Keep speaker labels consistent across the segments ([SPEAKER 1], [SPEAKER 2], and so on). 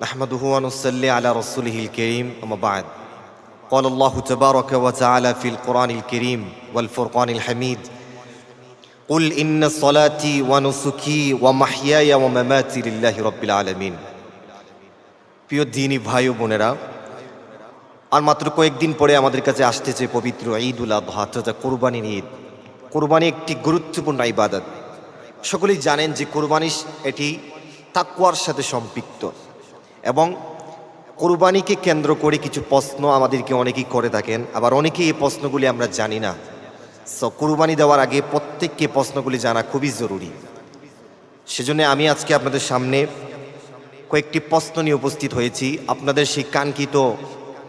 [SPEAKER 1] نحمده ونصلي على رسوله الكريم أما بعد قال الله تبارك وتعالى في القرآن الكريم والفرقان الحميد قل إن صلاتي ونسكي ومحياي ومماتي لله رب العالمين প্রিয় দিনী ভাই ও বোনেরা আর মাত্র কয়েকদিন পরে আমাদের কাছে আসতেছে পবিত্র ঈদ উল আবহা তথা কোরবানির ঈদ কোরবানি একটি গুরুত্বপূর্ণ ইবাদত সকলেই জানেন যে কোরবানি এটি তাকুয়ার সাথে সম্পৃক্ত এবং কোরবানিকে কেন্দ্র করে কিছু প্রশ্ন আমাদেরকে অনেকেই করে থাকেন, আবার অনেকেই এই প্রশ্নগুলি আমরা জানি না। সো কোরবানি দেওয়ার আগে প্রত্যেককে প্রশ্নগুলি জানা খুবই জরুরি। সেজন্য আমি আজকে আপনাদের সামনে কয়েকটি প্রশ্ন নিয়ে উপস্থিত হয়েছি। আপনাদের সেই কাঙ্ক্ষিত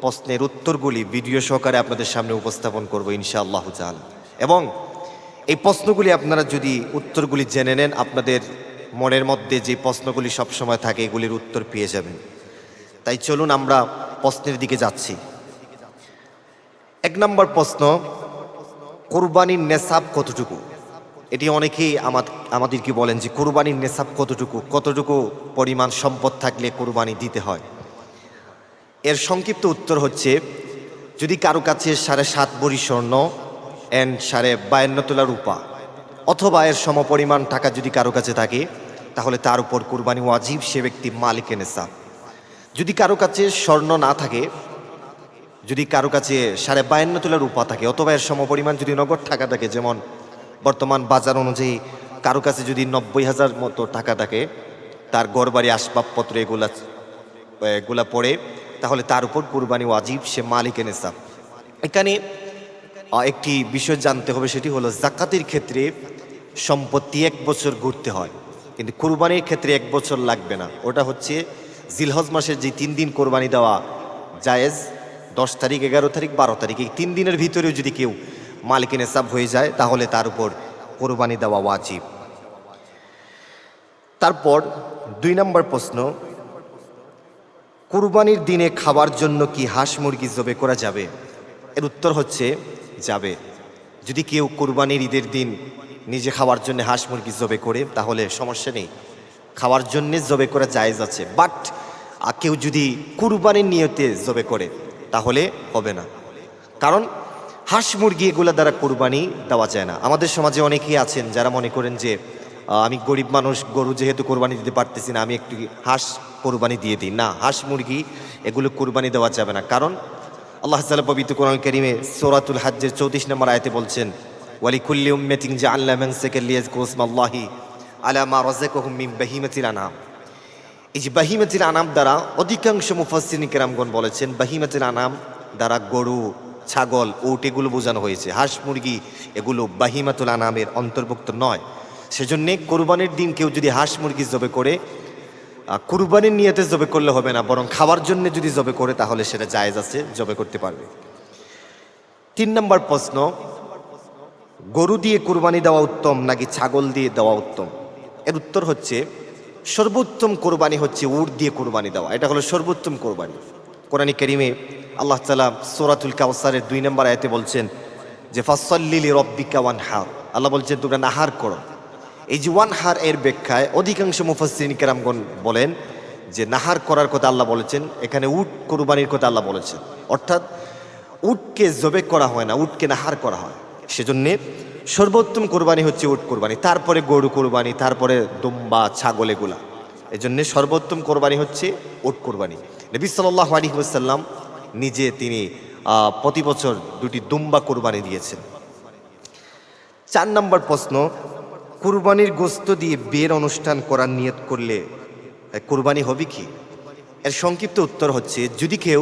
[SPEAKER 1] প্রশ্নের উত্তরগুলি ভিডিও সহকারে আপনাদের সামনে উপস্থাপন করব ইনশাআল্লাহ চাল এবং এই প্রশ্নগুলি আপনারা যদি উত্তরগুলি জেনে নেন, আপনাদের মনের মধ্যে যে প্রশ্নগুলি সবসময় থাকে, এগুলির উত্তর পেয়ে যাবেন। তাই চলুন আমরা প্রশ্নের দিকে যাচ্ছি। এক নম্বর প্রশ্ন, কোরবানির নেশাব কতটুকু? এটি অনেকেই আমা- আমাদেরকে বলেন যে কোরবানির নেশাব কতটুকু? কতটুকু পরিমাণ সম্পদ থাকলে কোরবানি দিতে হয়? এর সংক্ষিপ্ত উত্তর হচ্ছে, যদি কারও কাছে সাড়ে সাত বড়ি স্বর্ণ অ্যান্ড সাড়ে বায়ান্ন তোলা রূপা, অথবা এর সমপরিমাণ টাকা যদি কারও কাছে থাকে তাহলে তার উপর কুরবানি ওয়াজিব সে ব্যক্তি মালিকে নেশাব। যদি কারও কাছে স্বর্ণ না থাকে, যদি কারও কাছে সাড়ে বায়ান্ন তোলা রূপা থাকে, অথবা এর সমপরিমাণ যদি নগদ টাকা থাকে, যেমন বর্তমান বাজার অনুযায়ী কারও কাছে যদি নব্বই হাজার মতো টাকা থাকে, তার গড় বাড়ি আসবাবপত্র এগুলা এগুলা পড়ে, তাহলে তার উপর কুরবানি ওয়াজিব সে মালিক নেশাব। এখানে একটি বিষয় জানতে হবে, সেটি হলো জাকাতের ক্ষেত্রে সম্পত্তি এক বছর ঘুরতে হয়। কিন্তু কোরবানির ক্ষেত্রে এক বছর লাগবে না। ওটা হচ্ছে জিলহজ মাসের যে তিন দিন কোরবানি দেওয়া জায়েজ, দশ তারিখ, এগারো তারিখ, বারো তারিখ, এই তিন দিনের ভিতরেও যদি কেউ মালিক নেশাব হয়ে যায়, তাহলে তার উপর কোরবানি দেওয়া ওয়াজিব। তারপর দুই নম্বর প্রশ্ন, কুরবানির দিনে খাবার জন্য কি হাঁস মুরগি জবে করা যাবে? এর উত্তর হচ্ছে যাবে। যদি কেউ কুরবানির ঈদের দিন নিজে খাওয়ার জন্য হাঁস মুরগি জবে করে, তাহলে সমস্যা নেই। খাওয়ার জন্য জবে করা জায়েজ আছে। বাট কেউ যদি কুরবানির নিয়তে জবে করে, তাহলে হবে না। কারণ, হাঁস মুরগি এগুলো দ্বারা কোরবানি দেওয়া যায় না। আমাদের সমাজে অনেকেই আছেন যারা মনে করেন যে আমি গরিব মানুষ, গরু যেহেতু কোরবানি দিতে পারতেছি না, আমি একটু হাঁস কোরবানি দিয়ে দিই। না, হাঁস মুরগি এগুলো কোরবানি দেওয়া যাবে না। কারণ, আল্লাহ পবিত্র কোরআন করিমে সোরাতুল হাজ্জের চৌত্রিশ নম্বর আয়তে বলছেন ওয়ালি কুল্লি উম্মেতিং যে আল্লাহ মেনসেকে লিয়াজ কোসমাল্লাহি আলামা রজেকহুম মিম বাহিমাতিল আনাম এই যে বাহিমাতিল আনাম দ্বারা অধিকাংশ মুফাসিন কেরামগণ বলেছেন বাহিমাতিল আনাম দ্বারা গরু, ছাগল ওট এগুলো বোঝানো হয়েছে। হাঁস, মুরগি এগুলো বাহিমাতুল আনামের অন্তর্ভুক্ত নয়। সেজন্যে কোরবানির দিন কেউ যদি হাঁস, মুরগি জবে করে কুরবানির নিয়তে জবে করলে হবে না, বরং খাওয়ার জন্য যদি জবে করে, তাহলে সেটা জায়েজ আছে, জবে করতে পারবে। তিন নম্বর প্রশ্ন গরু দিয়ে কুরবানি দেওয়া উত্তম নাকি ছাগল দিয়ে দেওয়া উত্তম? এর উত্তর হচ্ছে, সর্বোত্তম কোরবানি হচ্ছে উট দিয়ে কোরবানি দেওয়া। এটা হলো সর্বোত্তম কোরবানি। কোরআনী করিমে আল্লাহ তালা সোরাতুল কাউসারের দুই নম্বর আয়তে বলছেন যে ফাসল্লিলি রব্বিকা ওয়ান হার আল্লাহ বলছেন, তোমরা নাহার করো। এই যে ওয়ান হার এর ব্যাখ্যায় অধিকাংশ মুফাসিন কেরামগণ বলেন যে, নাহার করার কথা আল্লাহ বলেছেন, এখানে উট কোরবানির কথা আল্লাহ বলেছেন। অর্থাৎ, উটকে জবে করা হয় না, উটকে নাহার করা হয়। সেজন্যে সর্বোত্তম কোরবানি হচ্ছে উট কোরবানি, তারপরে গরু কোরবানি, তারপরে দুম্বা, ছাগল এগুলা। এই জন্যে সর্বোত্তম কোরবানি হচ্ছে উট কোরবানি। নবী সাল্লাহ আলী ওসাল্লাম নিজে তিনি প্রতি বছর দুটি দুম্বা কোরবানি দিয়েছেন। চার নম্বর প্রশ্ন, কুরবানির গোস্ত দিয়ে বিয়ের অনুষ্ঠান করার নিয়ত করলে কুরবানি হবে কি? এর সংক্ষিপ্ত উত্তর হচ্ছে, যদি কেউ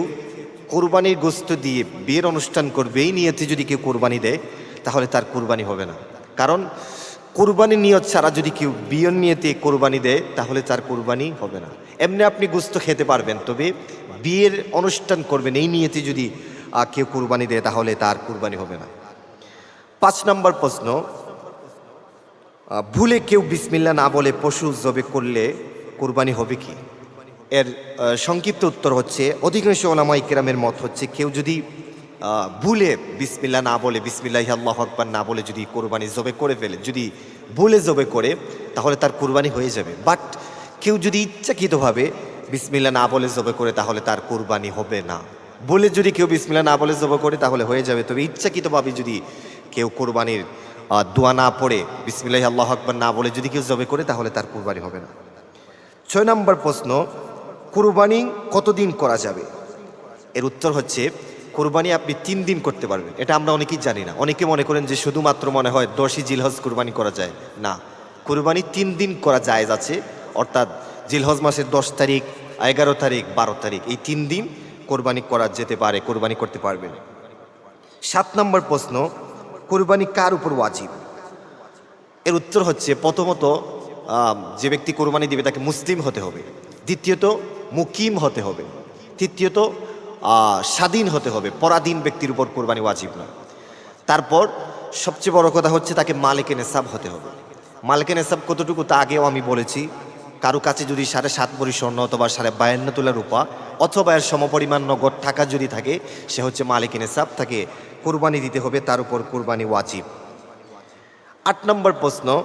[SPEAKER 1] কোরবানির গোস্ত দিয়ে বিয়ের অনুষ্ঠান করবে, এই নিয়তে যদি কেউ কোরবানি দেয় তাহলে তার কুরবানি হবে না। কারণ কোরবানির নিয়ত ছাড়া যদি কেউ বিয়ের নিয়তে কোরবানি দেয়, তাহলে তার কোরবানি হবে না। এমনি আপনি গুস্ত খেতে পারবেন, তবে বিয়ের অনুষ্ঠান করবেন, এই নিয়তে যদি কেউ কোরবানি দেয়, তাহলে তার কোরবানি হবে না। পাঁচ নম্বর প্রশ্ন ভুলে কেউ বিসমিল্লা না বলে পশু জবে করলে কোরবানি হবে কি? এর সংক্ষিপ্ত উত্তর হচ্ছে, অধিকাংশ ওলামাই কেরামের মত হচ্ছে, কেউ যদি ভুলে বিসমিল্লা না বলে, বিসমিল্লাহ আল্লাহ আকবার না বলে যদি কোরবানি জবে করে ফেলে, যদি ভুলে জবে করে, তাহলে তার কোরবানি হয়ে যাবে। বাট কেউ যদি ইচ্ছাকৃতভাবে বিসমিল্লা না বলে জবে করে, তাহলে তার কোরবানি হবে না। বলে যদি কেউ বিসমিল্লা না বলে জবে করে, তাহলে হয়ে যাবে। তবে ইচ্ছাকৃতভাবে যদি কেউ কোরবানির দোয়া না পড়ে, বিসমিল্লাহ আল্লাহ আকবর না বলে যদি কেউ জবে করে, তাহলে তার কোরবানি হবে না। ছয় নম্বর প্রশ্ন, কোরবানি কতদিন করা যাবে? এর উত্তর হচ্ছে কোরবানি আপনি তিন দিন করতে পারবেন। এটা আমরা অনেকেই জানি না। অনেকে মনে করেন যে শুধুমাত্র মনে হয় দশই জিলহজ কোরবানি করা যায়। না, কোরবানি তিন দিন করা জায়েজ আছে। অর্থাৎ জিলহজ মাসের দশ তারিখ, এগারো তারিখ, বারো তারিখ, এই তিন দিন কোরবানি করা যেতে পারে, কোরবানি করতে পারবেন। সাত নম্বর প্রশ্ন, কোরবানি কার উপর ওয়াজিব? এর উত্তর হচ্ছে, প্রথমত যে ব্যক্তি কোরবানি দিবে তাকে মুসলিম হতে হবে। দ্বিতীয়ত, মুকিম হতে হবে। তৃতীয়ত স্বাধীন হতে হবে। পরাধীন ব্যক্তির উপর কোরবানি ওয়াজিব নয়। তারপর সবচেয়ে বড় কথা হচ্ছে তাকে মালিকে নেশাব হতে হবে। মালিকে নেশাব কতটুকু তা আগেও আমি বলেছি। কারও কাছে যদি সাড়ে সাত ভরি স্বর্ণ অথবা সাড়ে বায়ান্ন তোলা রূপা অথবা এর সমপরিমাণ নগদ টাকা যদি থাকে, সে হচ্ছে মালিকে নেশাব তাকে কোরবানি দিতে হবে, তার উপর কোরবানি ওয়াজিব। আট নম্বর প্রশ্ন,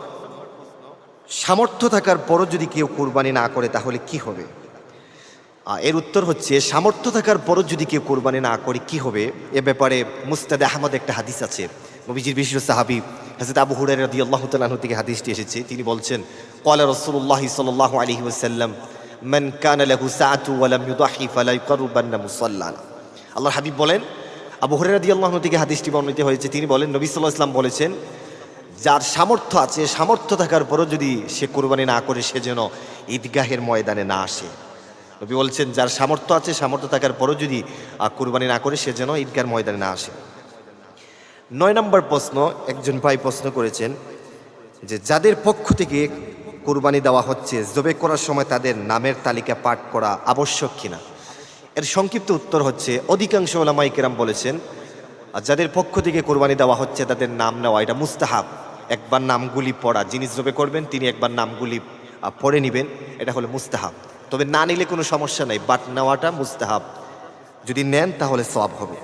[SPEAKER 1] সামর্থ্য থাকার পরও যদি কেউ কোরবানি না করে, তাহলে কি হবে? এর উত্তর হচ্ছে, সামর্থ্য থাকার পরও যদি কেউ কোরবানি না করে, কি হবে? এ ব্যাপারে মুস্তাদ আহমদ একটা হাদিস আছে। নবীজির বিশিষ্ট সাহাবি হাজরত আবু হুরাই আল্লাহ তালাহ থেকে হাদিসটি এসেছে। তিনি বলছেন কলা রসুল্লাহ সাল্লাহ আলহি ওসাল্লাম মান কানা লাহু সাআতু মুসাল্লানা। আল্লাহর হাবিব বলেন, আবু হুরাই রাদি আল্লাহ থেকে হাদিসটি বর্ণিত হয়েছে। তিনি বলেন, নবী সাল্লাহ ইসলাম বলেছেন, যার সামর্থ্য আছে, সামর্থ্য থাকার পরও যদি সে কোরবানি না করে, সে যেন ঈদগাহের ময়দানে না আসে। নবী বলছেন, যার সামর্থ্য আছে, সামর্থ্য থাকার পরও যদি কোরবানি না করে, সে যেন ঈদগার ময়দানে না আসে। নয় নম্বর প্রশ্ন, একজন ভাই প্রশ্ন করেছেন যে, যাদের পক্ষ থেকে কোরবানি দেওয়া হচ্ছে, জবে করার সময় তাদের নামের তালিকা পাঠ করা আবশ্যক কিনা? এর সংক্ষিপ্ত উত্তর হচ্ছে, অধিকাংশ ওলামাই কেরাম বলেছেন যাদের পক্ষ থেকে কোরবানি দেওয়া হচ্ছে, তাদের নাম নেওয়া, এটা মুস্তাহাব। একবার নামগুলি পড়া, যিনি জবে করবেন, তিনি একবার নামগুলি পড়ে নেবেন, এটা হলো মুস্তাহাব। তবে না নিলে কোনো সমস্যা নাই বাট নেওয়াটা মুস্তাহাব। যদি নেন, তাহলে সব হবে।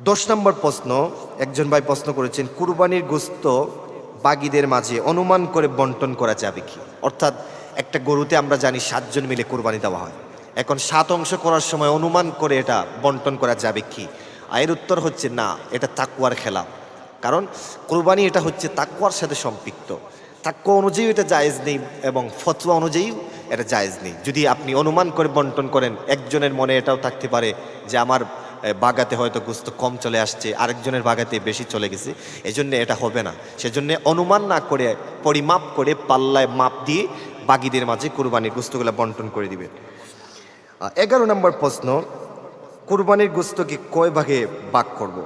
[SPEAKER 1] দশ নম্বর প্রশ্ন, একজন ভাই প্রশ্ন করেছেন, কুরবানির গোস্ত বাগিদের মাঝে অনুমান করে বন্টন করা যাবে কি? অর্থাৎ একটা গরুতে আমরা জানি সাতজন মিলে কোরবানি দেওয়া হয়। এখন সাত অংশ করার সময় অনুমান করে এটা বন্টন করা যাবে কি? আর এর উত্তর হচ্ছে না, এটা তাকুয়ার খেলা কারণ কোরবানি এটা হচ্ছে তাকুয়ার সাথে সম্পৃক্ত। তাকুয়া অনুযায়ী এটা জায়েজ নেই এবং ফতোয়া অনুযায়ী এটা জায়েজ নেই। যদি আপনি অনুমান করে বন্টন করেন একজনের মনে এটাও থাকতে পারে যে আমার বাগাতে হয়তো গুস্ত কম চলে আসছে আরেকজনের বাগাতে বেশি চলে গেছে এজন্য এটা হবে না। সেজন্য অনুমান না করে পরিমাপ করে পাল্লায় মাপ দিয়ে বাগিদের মাঝে কোরবানির গুস্তগুলো বন্টন করে দিবে আহ, এগারো নম্বর প্রশ্ন কোরবানির গোস্তকে কয় ভাগে ভাগ করব।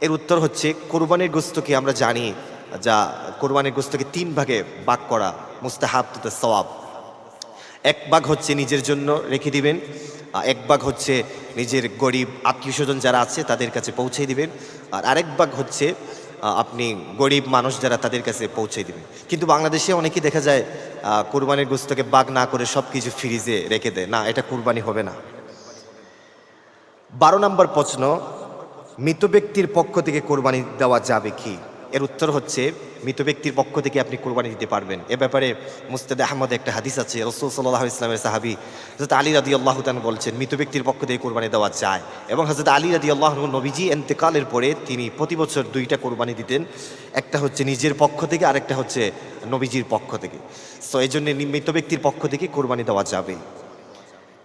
[SPEAKER 1] এর উত্তর হচ্ছে কোরবানির গোস্তকে আমরা জানি যা কোরবানির গোস্তকে তিন ভাগে ভাগ করা মুস্তাহাব তথা সওয়াব। এক ভাগ হচ্ছে নিজের জন্য রেখে দিবেন এক ভাগ হচ্ছে নিজের গরিব আত্মীয় স্বজন যারা আছে তাদের কাছে পৌঁছে দিবেন, আর আরেক ভাগ হচ্ছে আপনি গরিব মানুষ যারা তাদের কাছে পৌঁছে দিবেন। কিন্তু বাংলাদেশে অনেকেই দেখা যায় কোরবানির গোস্তকে বাগ না করে সব কিছু ফ্রিজে রেখে দেয়। না, এটা কোরবানি হবে না। বারো নম্বর প্রশ্ন, মৃত ব্যক্তির পক্ষ থেকে কোরবানি দেওয়া যাবে কি? এর উত্তর হচ্ছে, মৃত ব্যক্তির পক্ষ থেকে আপনি কোরবানি দিতে পারবেন। এ ব্যাপারে মুস্তাদ আহমদ একটা হাদিস আছে, রসুল সাল্লাহ ইসলামের সাহাবি হজরত আলী রাদি আল্লাহ তান বলছেন, মৃত ব্যক্তির পক্ষ থেকে কোরবানি দেওয়া যায়। এবং হজরত আলী রাদি আল্লাহ নবীজি এন্তেকালের পরে তিনি প্রতি বছর দুইটা কোরবানি দিতেন। একটা হচ্ছে নিজের পক্ষ থেকে, আরেকটা হচ্ছে নবীজির পক্ষ থেকে। সো এই জন্য মৃত ব্যক্তির পক্ষ থেকে কোরবানি দেওয়া যাবে।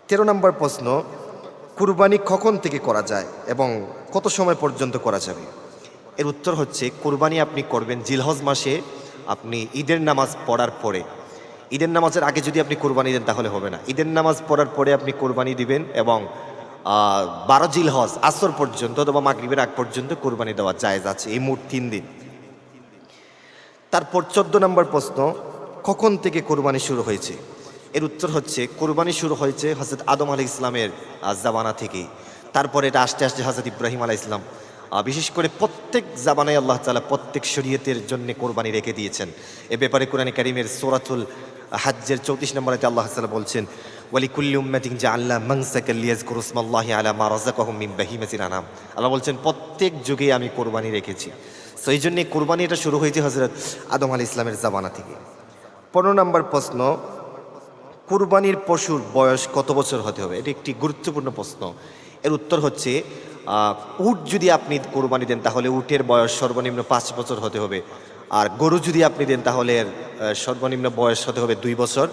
[SPEAKER 1] তেরো নম্বর প্রশ্ন, কুরবানি কখন থেকে করা যায় এবং কত সময় পর্যন্ত করা যাবে? এর উত্তর হচ্ছে, কোরবানি আপনি করবেন জিলহজ মাসে, আপনি ঈদের নামাজ পড়ার পরে। ঈদের নামাজের আগে যদি আপনি কোরবানি দেন তাহলে হবে না। ঈদের নামাজ পড়ার পরে আপনি কোরবানি দিবেন এবং বারো জিলহজ, আসর পর্যন্ত অথবা মাগরিবের আগ পর্যন্ত কোরবানি দেওয়া জায়েজ আছে, এই মোট তিন দিন। তারপর চোদ্দ নম্বর প্রশ্ন, কখন থেকে কোরবানি শুরু হয়েছে? এর উত্তর হচ্ছে, কোরবানি শুরু হয়েছে হজরত আদম আলী ইসলামের জামানা থেকে তারপরে এটা আস্তে আস্তে হজরত ইব্রাহিম আলাহ ইসলাম বিশেষ করে প্রত্যেক জামানায় আল্লাহ তালা প্রত্যেক শরীয়তের জন্য কোরবানি রেখে দিয়েছেন। এ ব্যাপারে কোরআন করিমের সোরাতুল হাজ্জের চৌত্রিশ নম্বরে আল্লাহ তালা বলছেন যে আল্লাহ কুরুসমাল্লাহ আলা আল্লাহ বলছেন, প্রত্যেক যুগে আমি কোরবানি রেখেছি। সো এই জন্যে কোরবানি এটা শুরু হয়েছে হজরত আদম আলী ইসলামের জামানা থেকে। পনেরো নম্বর প্রশ্ন, কুরবানির পশুর বয়স কত বছর হতে হবে? এটি একটি গুরুত্বপূর্ণ প্রশ্ন। এর উত্তর হচ্ছে উট যদি আপনি কোরবানি দেন তাহলে উটের বয়স সর্বনিম্ন পাঁচ বছর হতে হবে। আর গরু যদি আপনি দেন তাহলে সর্বনিম্ন বয়স হতে হবে দুই বছর।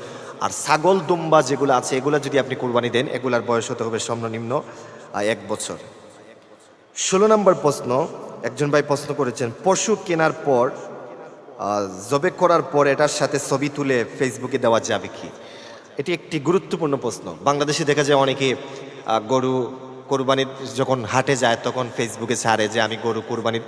[SPEAKER 1] আর ছাগল, দুম্বা যেগুলো আছে, এগুলো যদি আপনি কোরবানি দেন, এগুলার বয়স হতে হবে সর্বনিম্ন এক বছর। ষোলো নম্বর প্রশ্ন, একজন ভাই প্রশ্ন করেছেন, পশু কেনার পর জবে করার পর এটার সাথে ছবি তুলে ফেসবুকে দেওয়া যাবে কি? এটি একটি গুরুত্বপূর্ণ প্রশ্ন। বাংলাদেশে দেখা যায় অনেকে গরু কোরবানির যখন হাটে যায়, তখন ফেসবুকে ছাড়ে যে আমি গরু কোরবানি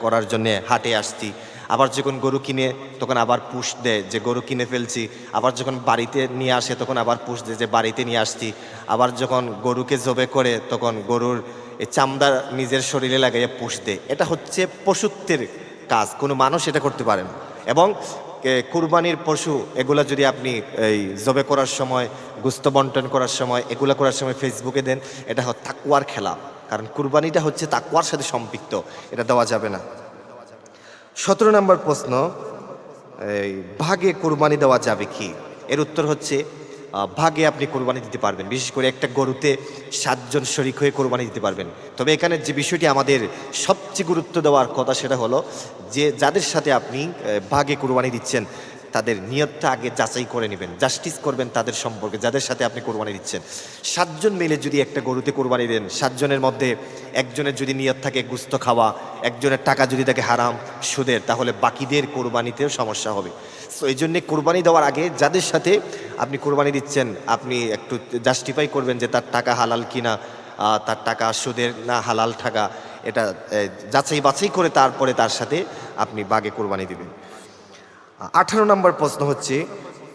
[SPEAKER 1] করার জন্য হাটে আসছি। আবার যখন গরু কিনে, তখন আবার পুষ দেয় যে গরু কিনে ফেলছি। আবার যখন বাড়িতে নিয়ে আসে, তখন আবার পুষ দেয় যে বাড়িতে নিয়ে আসছি। আবার যখন গরুকে জবে করে, তখন গরুর চামড়া নিজের শরীরে লাগাইয়ে পুষ দেয়। এটা হচ্ছে পশুত্বের কাজ। কোনো মানুষ এটা করতে পারে না। এবং কুরবানির পশু, এগুলা যদি আপনি এই জবে করার সময়, গুস্ত বন্টন করার সময়, এগুলা করার সময় ফেসবুকে দেন, এটা তাকুয়ার খেলা। কারণ কুরবানিটা হচ্ছে তাকুয়ার সাথে সম্পৃক্ত, এটা দেওয়া যাবে না। সতেরো নম্বর প্রশ্ন, এই ভাগে কুরবানি দেওয়া যাবে কি? এর উত্তর হচ্ছে ভাগে আপনি কোরবানি দিতে পারবেন। বিশেষ করে একটা গরুতে সাতজন শরিক হয়ে কোরবানি দিতে পারবেন। তবে এখানে যে বিষয়টি আমাদের সবচেয়ে গুরুত্ব দেওয়ার কথা সেটা হলো যে যাদের সাথে আপনি ভাগে কোরবানি দিচ্ছেন, তাদের নিয়তটা আগে যাচাই করে নেবেন, জাস্টিস করবেন তাদের সম্পর্কে, যাদের সাথে আপনি কোরবানি দিচ্ছেন। সাতজন মিলে যদি একটা গরুতে কোরবানি দেন, সাতজনের মধ্যে একজনের যদি নিয়ত থাকে গুস্ত খাওয়া, একজনের টাকা যদি থাকে হারাম সুদের, তাহলে বাকিদের কোরবানিতেও সমস্যা হবে। সো এই জন্যে কোরবানি দেওয়ার আগে যাদের সাথে আপনি কোরবানি দিচ্ছেন, আপনি একটু জাস্টিফাই করবেন যে তার টাকা হালাল কিনা তার টাকা সুদের না হালাল টাকা এটা যাচাই বাছাই করে তারপরে তার সাথে আপনি বাগে কোরবানি দিবেন। আঠারো নম্বর প্রশ্ন হচ্ছে,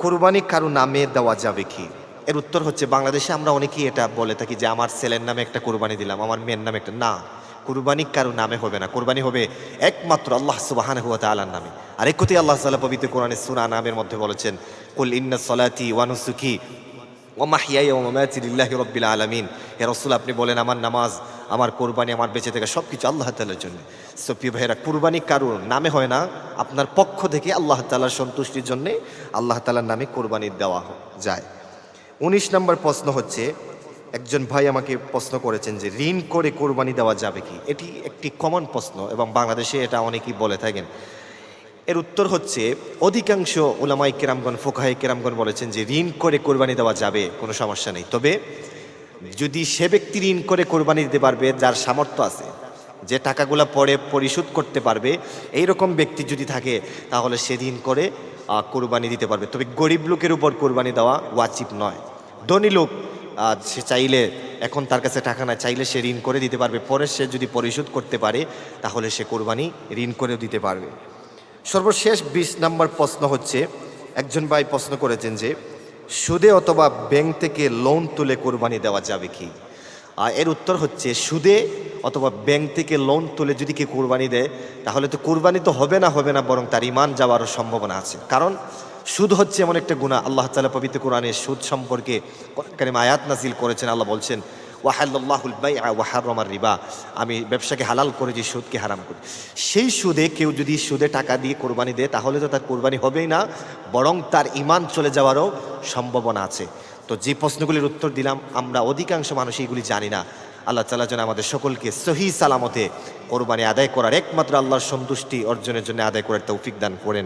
[SPEAKER 1] কোরবানি কারও নামে দেওয়া যাবে কি? এর উত্তর হচ্ছে, বাংলাদেশে আমরা অনেকেই এটা বলে থাকি যে, আমার ছেলের নামে একটা কোরবানি দিলাম, আমার মেয়ের নামে একটা। না। কোরবানি কারও নামে হবে না। কোরবানি হবে একমাত্র আল্লাহ সুবাহান হুয়া তালার নামে। আর একটি আল্লাহ সাল্লাহ পবিত্র কোরআনে সুরা নামের মধ্যে বলেছেন, কুল ইন্না সলাতি ওয়ানুসুকি ওমাহিয়াই ওমামাতি লিল্লাহি রব্বিল আলামিন। হে রসুল, আপনি বলেন, আমার নামাজ, আমার কোরবানি, আমার বেঁচে থাকা সব কিছু আল্লাহ তালার জন্য। সো প্রিয় ভাইয়েরা, কোরবানি কারোর নামে হয় না, আপনার পক্ষ থেকে আল্লাহ তালার সন্তুষ্টির জন্যে আল্লাহ তালার নামে কোরবানি দেওয়া যায়। উনিশ নম্বর প্রশ্ন হচ্ছে একজন ভাই আমাকে প্রশ্ন করেছেন যে, ঋণ করে কোরবানি দেওয়া যাবে কি? এটি একটি কমন প্রশ্ন এবং বাংলাদেশে এটা অনেকেই বলে থাকেন। এর উত্তর হচ্ছে, অধিকাংশ ওলামাই কেরামগণ ফোকাহাই কেরামগণ বলেছেন যে, ঋণ করে কোরবানি দেওয়া যাবে, কোনো সমস্যা নেই। তবে, যদি সে ব্যক্তি ঋণ করে কোরবানি দিতে পারবে, যার সামর্থ্য আছে, যে টাকাগুলো পরে পরিশোধ করতে পারবে এই রকম ব্যক্তি যদি থাকে, তাহলে সে ঋণ করে কোরবানি দিতে পারবে। তবে গরিব লোকের উপর কোরবানি দেওয়া ওয়াজিব নয়। ধনী লোক সে চাইলে এখন তার কাছে টাকা না চাইলে সে ঋণ করে দিতে পারবে। পরে সে যদি পরিশোধ করতে পারে, তাহলে সে কোরবানি ঋণ করেও দিতে পারবে। সর্বশেষ বিশ নম্বর প্রশ্ন হচ্ছে, একজন ভাই প্রশ্ন করেছেন যে, সুদে অথবা ব্যাংক থেকে লোন তুলে কোরবানি দেওয়া যাবে কি? আর এর উত্তর হচ্ছে, সুদে অথবা ব্যাংক থেকে লোন তুলে যদি কেউ কোরবানি দেয়, তাহলে তো কোরবানি তো হবে না হবে না, বরং তার ইমান যাওয়ারও সম্ভাবনা আছে। কারণ সুদ হচ্ছে এমন একটা গুণা আল্লাহ তালা পবিত্র কোরআনে সুদ সম্পর্কে কোরআন আয়াত নাজিল করেছেন, আল্লাহ বলছেন ওয়াহাল্লাহুল বাই ওয়াহারমার রিবা। আমি ব্যবসাকে হালাল করেছি সুদকে হারাম করি। সেই সুদে কেউ যদি সুদে টাকা দিয়ে কোরবানি দেয়, তাহলে তো তার কোরবানি হবেই না, বরং তার ইমান চলে যাওয়ারও সম্ভাবনা আছে। তো যে প্রশ্নগুলির উত্তর দিলাম, আমরা অধিকাংশ মানুষ এইগুলি জানি না। আল্লাহ তালা যেন আমাদের সকলকে সহি সালামতে কোরবানি আদায় করার একমাত্র আল্লাহর সন্তুষ্টি অর্জনের জন্য আদায় করার তৌফিক দান করেন।